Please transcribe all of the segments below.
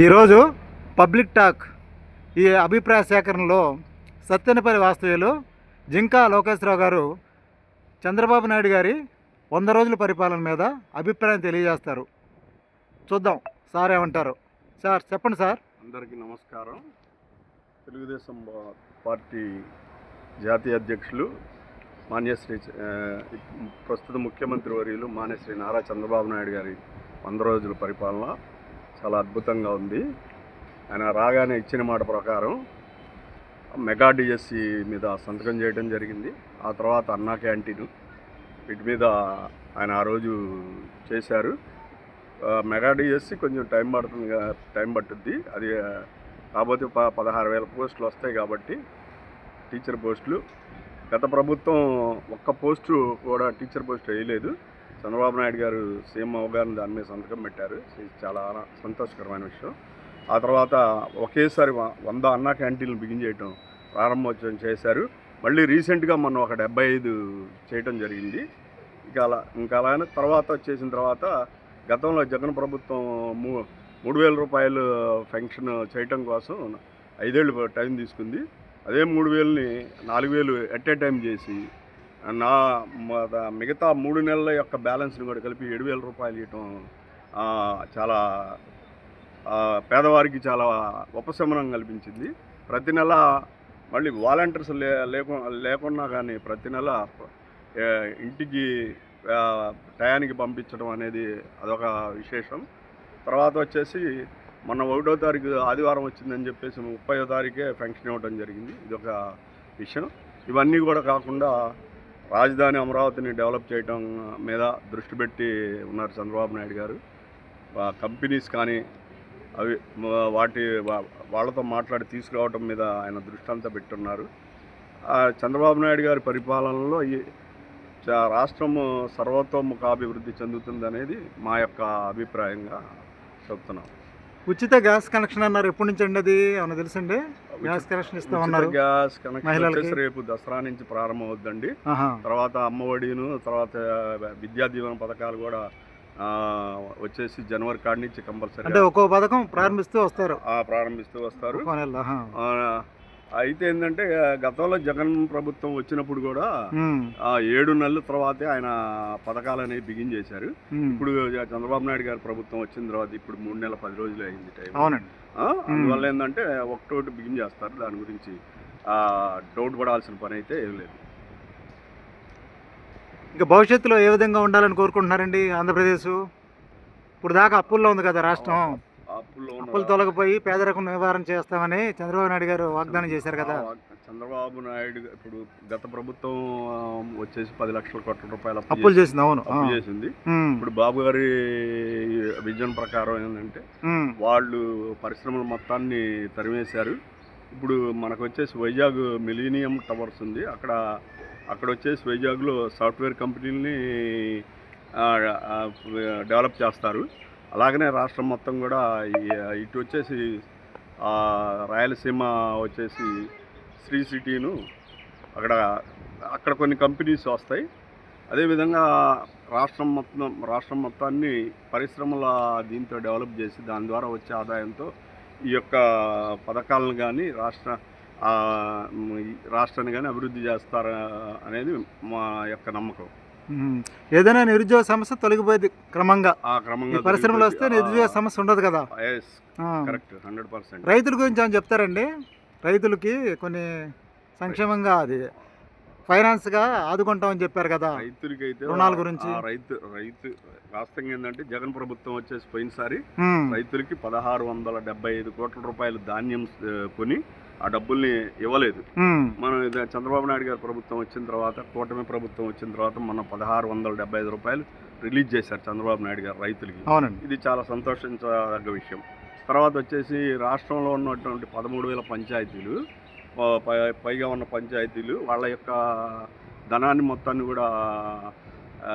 ఈరోజు public talk ఈ అభిప్రాయ సేకరణలో సత్యనపల్లి వాస్తవ్యులు జింకా లోకేశ్వరరావు గారు చంద్రబాబు నాయుడు గారి వంద రోజుల పరిపాలన మీద అభిప్రాయం తెలియజేస్తారు. చూద్దాం సార్ ఏమంటారు? సార్ చెప్పండి సార్. అందరికీ నమస్కారం. తెలుగుదేశం పార్టీ జాతీయ అధ్యక్షులు మాన్యశ్రీ ప్రస్తుత ముఖ్యమంత్రి వర్యులు మాన్యశ్రీ నారా చంద్రబాబు నాయుడు గారి వంద రోజుల పరిపాలన. చాలా అద్భుతంగా ఉంది. ఆయన రాగానే ఇచ్చిన మాట ప్రకారం మెగా డిఎస్సి మీద సంతకం చేయడం జరిగింది. ఆ తర్వాత అన్నా క్యాంటీన్ వీటి మీద ఆయన ఆ రోజు చేశారు. మెగా డిఎస్సి కొంచెం టైం పడుతుంది టైం పట్టుద్ది. అది కాకపోతే ప పదహారు వేల పోస్టులు వస్తాయి కాబట్టి టీచర్ పోస్టులు. గత ప్రభుత్వం ఒక్క పోస్టు కూడా టీచర్ పోస్ట్ వేయలేదు. చంద్రబాబు నాయుడు గారు సీఎం అవగాహన దాని మీద సంతకం పెట్టారు. చాలా సంతోషకరమైన విషయం. ఆ తర్వాత ఒకేసారి వంద అన్నా క్యాంటీన్లు బిగించేయటం ప్రారంభోత్సవం చేశారు. మళ్ళీ రీసెంట్గా మనం ఒక డెబ్బై ఐదు చేయటం జరిగింది. ఇక అలా ఇంకా అలానే తర్వాత వచ్చేసిన తర్వాత గతంలో జగన్ ప్రభుత్వం మూ మూడు వేల రూపాయలు పెన్షన్ చేయటం కోసం ఐదేళ్ళు టైం తీసుకుంది. అదే మూడు వేలని నాలుగు వేలు ఎట్ ఏ టైం చేసి నా మిగతా మూడు నెలల యొక్క బ్యాలెన్స్ని కూడా కలిపి ఏడు వేల రూపాయలు ఇవ్వటం చాలా పేదవారికి చాలా ఉపశమనం కల్పించింది. ప్రతి నెల మళ్ళీ వాలంటీర్స్ లే లేకు లేకున్నా కానీ ప్రతి నెల ఇంటికి టయానికి పంపించడం అనేది అదొక విశేషం. తర్వాత వచ్చేసి మొన్న ఒకటో తారీఖు ఆదివారం వచ్చిందని చెప్పేసి ముప్పయో తారీఖే ఫంక్షన్ ఇవ్వడం జరిగింది. ఇదొక విషయం. ఇవన్నీ కూడా కాకుండా రాజధాని అమరావతిని డెవలప్ చేయడం మీద దృష్టి పెట్టి ఉన్నారు చంద్రబాబు నాయుడు గారు. కంపెనీస్ కానీ అవి వాటి వా- వాళ్ళతో మాట్లాడి తీసుకురావడం మీద ఆయన దృష్టి అంతా పెట్టున్నారు చంద్రబాబు నాయుడు గారి పరిపాలనలో ఈ చ- రాష్ట్రము సర్వతోముఖాభివృద్ధి చెందుతుంది అనేది మా యొక్క అభిప్రాయంగా చెప్తున్నాం. ఉచిత గ్యాస్ కనెక్షన్ అన్నారు. ఎప్పటి నుంచి అండి అది? ఏమన్నా తెలుసండి? గ్యాస్ కనెక్షన్ ఇస్తామన్నారు. గ్యాస్ కనెక్షన్ రేపు దసరా నుంచి ప్రారంభం అవుద్దండి. తర్వాత అమ్మఒడిను తర్వాత విద్యా దీవెన పథకాలు కూడా ఆ, వచ్చేసి జనవరి కాడి నుంచి అంటే కంపల్సరీ ఒక్కో పథకం ప్రారంభిస్తూ వస్తారు. ప్రారంభిస్తూ వస్తారు. అయితే ఏంటంటే గతంలో జగన్ ప్రభుత్వం వచ్చినప్పుడు కూడా ఆ ఏడు నెలల తర్వాతే ఆయన పథకాలు అనేవి బిగిన్ చేశారు. ఉమ్. ఇప్పుడు చంద్రబాబు నాయుడు గారి ప్రభుత్వం వచ్చిన తర్వాత ఇప్పుడు మూడు నెలల పది రోజులు అయింది టైం అందువల్ల ఏంటంటే ఒకటోటి బిగిన్ చేస్తారు. దాని గురించి ఆ, డౌట్ పడాల్సిన పని అయితే ఏం లేదు. ఇంకా భవిష్యత్తులో ఏ విధంగా ఉండాలని కోరుకుంటున్నారండి ఆంధ్రప్రదేశ్? ఇప్పుడు దాకా అప్పుల్లో ఉంది కదా రాష్ట్రం. అప్పులు తొలగిపోయి పేదరికం నివారణ చేస్తామని చంద్రబాబు నాయుడు గారు వాగ్దానం చేశారు కదా. చంద్రబాబు నాయుడు ఇప్పుడు గత ప్రభుత్వం వచ్చేసి పది లక్షల కోట్ల రూపాయల అప్పు అప్పులు చేసి- చేసింది అవును. అప్పు చేసింది. ఇప్పుడు బాబు గారి విజన్ ప్రకారం ఏంటంటే వాళ్ళు పరిశ్రమల మొత్తాన్ని తరిమేశారు. ఇప్పుడు మనకు వచ్చేసి వైజాగ్ మిలీనియం టవర్స్ ఉంది. అక్కడ అక్కడ వచ్చేసి వైజాగ్లో సాఫ్ట్వేర్ కంపెనీలని డెవలప్ చేస్తారు. అలాగనే రాష్ట్రం మొత్తం కూడా ఇటు వచ్చేసి రాయలసీమ వచ్చేసి శ్రీ సిటీను అక్కడ అక్కడ కొన్ని కంపెనీస్ వస్తాయి. అదేవిధంగా రాష్ట్రం మొత్తం రాష్ట్రం మొత్తాన్ని పరిశ్రమల దీంతో డెవలప్ చేసి దాని ద్వారా వచ్చే ఆదాయంతో ఈ యొక్క పథకాలను కానీ రాష్ట్ర ఈ రాష్ట్రాన్ని కానీ అభివృద్ధి చేస్తారు అనేది మా యొక్క నమ్మకం. ఏదైనా నిరుద్యోగ సమస్య తొలగిపోయేది క్రమంగా. పరిశ్రమలు వస్తే నిరుద్యోగ సమస్య ఉండదు కదా. ఆ. కరెక్ట్ హండ్రెడ్ పర్సెంట్ రైతుల గురించి ఏమైనా చెప్తారండి? రైతులకి కొన్ని సంక్షేమంగా అది ఫైనాన్స్గా ఆదుకుంటామని చెప్పారు కదా. రైతులకి అయితే రుణాల గురించి? ఆ రైతు రైతు వాస్తవంగా ఏంటంటే జగన్ ప్రభుత్వం వచ్చేసి పోయినసారి రైతులకి పదహారు వందల డెబ్బై ఐదు కోట్ల రూపాయలు ధాన్యం ఆ, కొని ఆ డబ్బుల్ని ఇవ్వలేదు. మనం ఇది చంద్రబాబు నాయుడు గారి ప్రభుత్వం వచ్చిన తర్వాత కూటమి ప్రభుత్వం వచ్చిన తర్వాత మన పదహారు వందల డెబ్బై ఐదు రూపాయలు రిలీజ్ చేశారు చంద్రబాబు నాయుడు గారు రైతులకి. అవునండి. ఇది చాలా సంతోషించదగ్గ విషయం. తర్వాత వచ్చేసి రాష్ట్రంలో ఉన్నటువంటి పదమూడు వేల పంచాయతీలు పైగా ఉన్న పంచాయతీలు వాళ్ళ యొక్క ధనాన్ని మొత్తాన్ని కూడా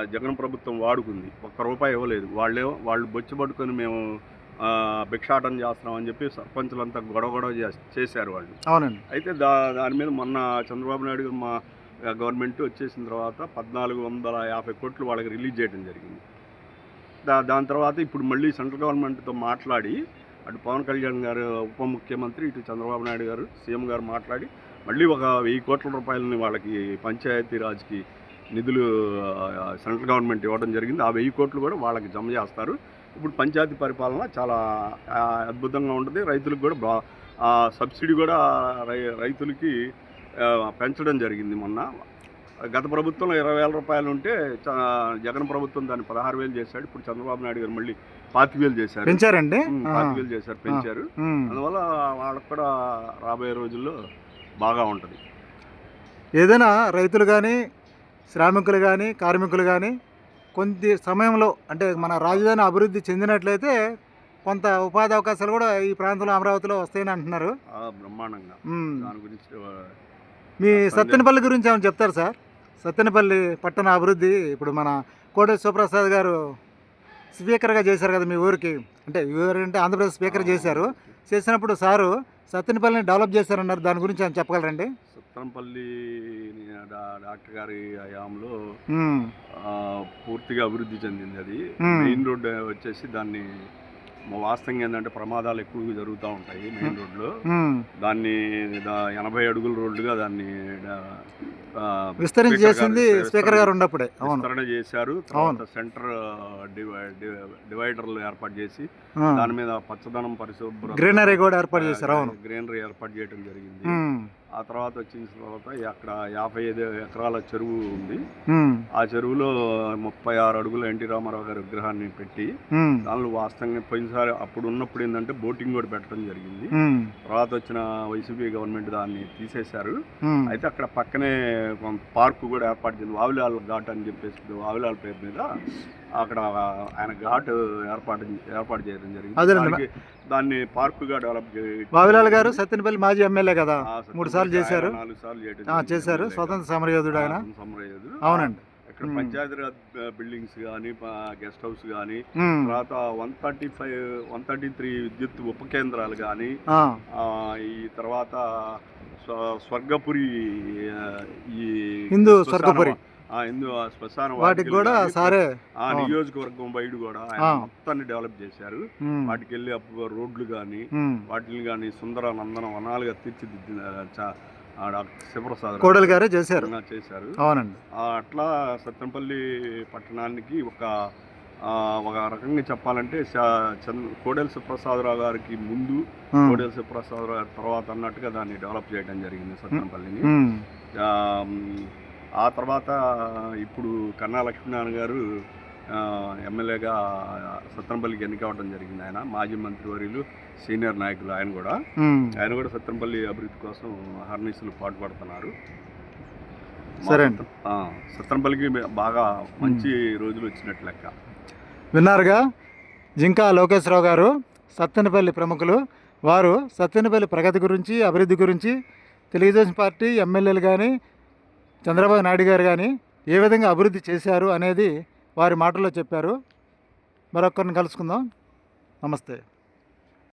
జగన్ ప్రభుత్వం వాడుకుంది. ఒక్క రూపాయి ఇవ్వలేదు. వాళ్ళు బొచ్చు పట్టుకొని మేము ఆ, భిక్షాటన చేస్తున్నామని చెప్పి సర్పంచులంతా గొడవ గొడవ చేశారు వాళ్ళు. అవునండి. అయితే దా దాని మీద మొన్న చంద్రబాబు నాయుడు మా గవర్నమెంట్ వచ్చేసిన తర్వాత పద్నాలుగు వందల యాభై కోట్లు వాళ్ళకి రిలీజ్ చేయడం జరిగింది. దా దాని తర్వాత ఇప్పుడు మళ్ళీ సెంట్రల్ గవర్నమెంట్తో మాట్లాడి అటు పవన్ కళ్యాణ్ గారు ఉప ముఖ్యమంత్రి ఇటు చంద్రబాబు నాయుడు గారు సీఎం గారు మాట్లాడి మళ్ళీ ఒక వెయ్యి కోట్ల రూపాయలని వాళ్ళకి పంచాయతీ రాజ్కి నిధులు సెంట్రల్ గవర్నమెంట్ ఇవ్వడం జరిగింది. ఆ వెయ్యి కోట్లు కూడా వాళ్ళకి జమ చేస్తారు. ఇప్పుడు పంచాయతీ పరిపాలన చాలా అద్భుతంగా ఉంటుంది. రైతులకు కూడా బా సబ్సిడీ కూడా రై రైతులకి పెంచడం జరిగింది మొన్న. గత ప్రభుత్వంలో ఇరవై వేల రూపాయలు ఉంటే జగన్ ప్రభుత్వం దాన్ని పదహారు వేలు చేశాడు. ఇప్పుడు చంద్రబాబు నాయుడు గారు మళ్ళీ పాతిక వేలు చేశారు. పెంచారండి? పాతిక వేలు చేశారు పెంచారు. అందువల్ల వాళ్ళకు కూడా రాబోయే రోజుల్లో బాగా ఉంటుంది. ఏదైనా రైతులు కానీ శ్రామికులు కానీ కార్మికులు కానీ కొంత సమయంలో అంటే మన రాజధాని అభివృద్ధి చెందినట్లయితే కొంత ఉపాధి అవకాశాలు కూడా ఈ ప్రాంతంలో అమరావతిలో వస్తాయని అంటున్నారు. బ్రహ్మాండంగా. దాని గురించి మీ సత్తెనపల్లి గురించి ఏమైనా చెప్తారు సార్? సత్తెనపల్లి పట్టణ అభివృద్ధి ఇప్పుడు మన కోట శివప్రసాద్ గారు స్పీకర్గా చేశారు కదా మీ ఊరికి. అంటే అంటే ఆంధ్రప్రదేశ్ స్పీకర్ చేశారు. చేసినప్పుడు సారు సత్తెనపల్లిని డెవలప్ చేశారన్నారు. దాని గురించి ఏమైనా చెప్పగలరండి? సత్రంపల్లి డా- డాక్టర్ గారి హయాంలో పూర్తిగా అభివృద్ధి చెందింది అది. మెయిన్ రోడ్ వచ్చేసి దాన్ని వాస్తవంగా ఏంటంటే ప్రమాదాలు ఎక్కువగా జరుగుతూ ఉంటాయి మెయిన్ రోడ్లో. దాన్ని ఎనభై అడుగుల రోడ్డుగా దాన్ని స్పీకర్ చేసింది స్పీకర్ గారు ఉన్నప్పుడే. విస్తరణ చేశారు. తర్వాత సెంటర్ డివై- డివై- డివైడర్లు ఏర్పాటు చేసి. దాని మీద పచ్చదనం పరిశుభ్రత గ్రీనరీ కూడా ఏర్పాటు చేశారు. అవును. గ్రీనరీ ఏర్పాటు చేయడం జరిగింది. ఆ తర్వాత వచ్చిన తర్వాత అక్కడ యాభై ఐదు ఎకరాల చెరువు ఉంది. ఆ చెరువులో ముప్పై ఆరు అడుగుల ఎన్టీ రామారావు గారి విగ్రహాన్ని పెట్టి. దానిలో వాస్తవంగా పోయినసారి అప్పుడు ఉన్నప్పుడు ఏంటంటే బోటింగ్ కూడా పెట్టడం జరిగింది. తర్వాత వచ్చిన వైసీపీ గవర్నమెంట్ దాన్ని తీసేశారు. అయితే అక్కడ పక్కనే పార్కు కూడా ఏర్పాటు చేసింది వావిలాల్ ఘాట్ అని చెప్పేసి వావిలాల్ పేరు మీద అక్కడ ఆయన ఘాట్ ఏర్పాటు ఏర్పాటు చేయడం జరిగింది దాన్ని పార్కుగా డెవలప్ చేయ- బావిలాల్ గారు సత్యనపల్లి మాజీ ఎమ్మెల్యే కదా మూడు సార్లు చేశారు. నాలుగు సార్లు చేయడం. చేశారు. స్వతంత్ర సమరయోధుడు ఆయన సమరయోధుడు. అవునండి ఇక్కడ. పంచాయతీరాజ్ బిల్డింగ్స్ కానీ గెస్ట్ హౌస్ కానీ. తర్వాత one thirty five one thirty three విద్యుత్ ఉప కేంద్రాలు కానీ. ఈ తర్వాత స్వ- స్వర్గపురి ఈ హిందూ స్వర్గపురి. హిందూ ఆ శ్మశాన వాటికి కూడా సారే ఆ. నియోజకవర్గం బయట కూడా. మొత్తాన్ని డెవలప్ చేశారు. వాటికి వెళ్ళి అప్పుడు రోడ్లు కానీ. వాటిని కానీ సుందర నందన వనాలుగా తీర్చిదిద్దిన డాక్టర్ శివప్రసాద్ కోడలి గారే చేశారు చేశారు అవునండి అట్లా సత్తంపల్లి పట్టణానికి ఒక ఒక రకంగా చెప్పాలంటే కోడెల సుప్రసాదరావు గారికి ముందు. కోడెల సుప్రసాదరావు గారి తర్వాత అన్నట్టుగా దాన్ని డెవలప్ చేయడం జరిగింది సత్తంపల్లిని ఉమ్. ఆ, తర్వాత ఇప్పుడు కన్నా లక్ష్మీనారాయణ గారు ఎమ్మెల్యేగా సత్తంపల్లికి ఎన్నిక అవ్వడం జరిగింది ఆయన. మాజీ మంత్రివర్యులు సీనియర్ నాయకులు ఆయన కూడా. ఆయన కూడా సత్తంపల్లి అభివృద్ధి కోసం హర్నిసులు పాటుపడుతున్నారు. సరే సత్తంపల్లికి బాగా మంచి రోజులు వచ్చినట్టు లెక్క. విన్నారుగా? జింకా లోకేశ్వరరావు గారు సత్తెనపల్లి ప్రముఖులు. వారు సత్తెనపల్లి ప్రగతి గురించి అభివృద్ధి గురించి తెలుగుదేశం పార్టీ ఎమ్మెల్యేలు కానీ చంద్రబాబు నాయుడు గారు కానీ ఏ విధంగా అభివృద్ధి చేశారు అనేది వారి మాటల్లో చెప్పారు. మరొకరిని కలుసుకుందాం. నమస్తే.